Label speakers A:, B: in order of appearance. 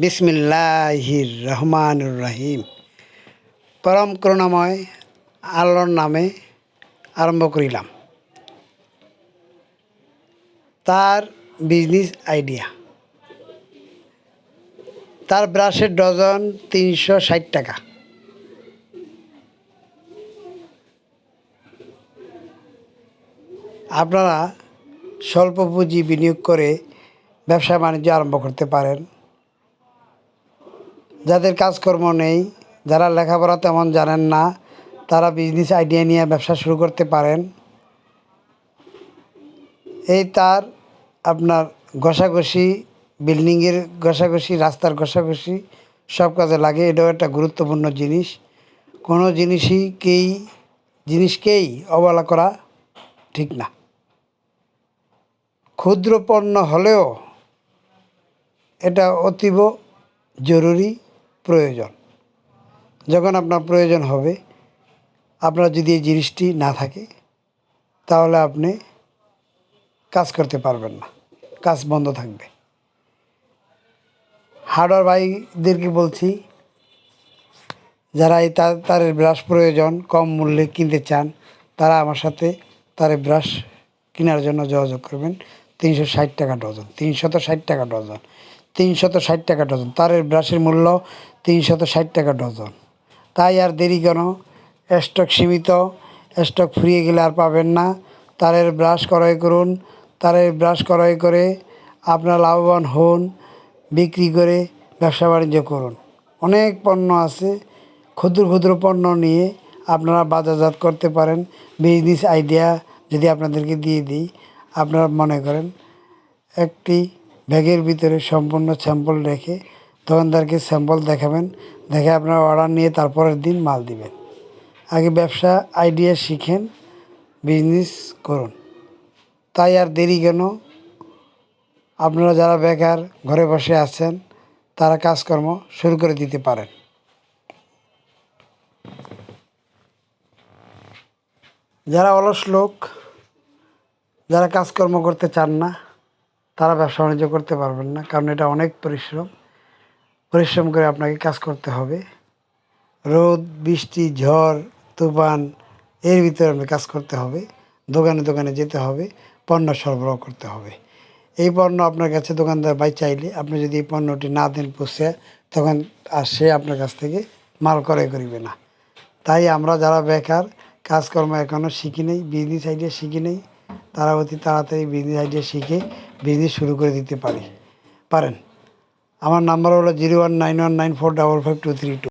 A: বিসমিল্লাহির রহমানুর রহিম। পরম করুণাময় আল্লাহর নামে আরম্ভ করিলাম। তার বিজনেস আইডিয়া তার ব্রাশের ডজন তিনশো ষাট টাকা। আপনারা স্বল্প পুঁজি বিনিয়োগ করে ব্যবসা বাণিজ্য আরম্ভ করতে পারেন। যাদের কাজকর্ম নেই, যারা লেখাপড়া তেমন জানেন না, তারা বিজনেস আইডিয়া নিয়ে ব্যবসা শুরু করতে পারেন। এই তার আপনার ঘষাঘষি বিল্ডিংয়ের ঘষাঘষি, রাস্তার ঘষাঘষি সব কাজে লাগে। এটাও একটা গুরুত্বপূর্ণ জিনিস। কোনো জিনিসই কেই, জিনিসকেই অবহেলা করা ঠিক না। ক্ষুদ্র পণ্য হলেও এটা অতীব জরুরি। প্রয়োজন। যখন আপনার প্রয়োজন হবে, আপনার যদি এই জিনিসটি না থাকে, তাহলে আপনি কাজ করতে পারবেন না। কাজ বন্ধ থাকবে। হার্ডওয়ার ভাইদেরকে বলছি, যারা এই তার তারের ব্রাশ প্রয়োজন, কম মূল্যে কিনতে চান, তারা আমার সাথে তারের ব্রাশ কেনার জন্য যোগাযোগ করবেন। তিনশো ষাট টাকা ডজন, তিনশত ষাট টাকা ডজন, তিনশত ষাট টাকা ডজন। তারের ব্রাশের মূল্য তিনশত ষাট টাকা ডজন। তাই আর দেরি কেন? স্টক সীমিত, স্টক ফুরিয়ে গেলে আর পাবেন না। তারের ব্রাশ ক্রয় করুন। তারের ব্রাশ ক্রয় করে আপনার লাভবান হন, বিক্রি করে ব্যবসা বাণিজ্য করুন। অনেক পণ্য আছে, ক্ষুদ্র ক্ষুদ্র পণ্য নিয়ে আপনারা বাজারজাত করতে পারেন। বিজনেস আইডিয়া যদি আপনাদেরকে দিয়ে দিই, আপনারা মনে করেন, একটি ব্যাগের ভিতরে সম্পূর্ণ স্যাম্পল রেখে দোকানদারকে স্যাম্পল দেখাবেন, দেখে আপনারা অর্ডার নিয়ে তারপরের দিন মাল দিবেন। আগে ব্যবসা আইডিয়া শিখেন বিজনেস করুন। তাই আর দেরি কেন? আপনারা যারা বেকার, ঘরে বসে আছেন, তারা কাজকর্ম শুরু করে দিতে পারেন। যারা অলস লোক, যারা কাজকর্ম করতে চান না, তারা ব্যবসা বাণিজ্য করতে পারবেন না, কারণ এটা অনেক পরিশ্রম। পরিশ্রম করে আপনাকে কাজ করতে হবে। রোদ, বৃষ্টি, ঝড়, তুফান, এর ভিতরে আপনি কাজ করতে হবে। দোকানে দোকানে যেতে হবে, পণ্য সরবরাহ করতে হবে। এই পণ্য আপনার কাছে দোকানদার বাই চাইলে আপনি যদি এই পণ্যটি না দেন পুষে তখন আর সে আপনার কাছ থেকে মাল ক্রয় করিবে না। তাই আমরা যারা বেকার, কাজকর্ম এখনও শিখি নেই বিজনেস আইডিয়া শিখি নেই, তারা অতি তাড়াতাড়ি বিজনেস আইডিয়া শিখে বিজনেস শুরু করে দিতে পারি। পারেন। আমার নাম্বার হলো zero one nine one nine four double five two three two.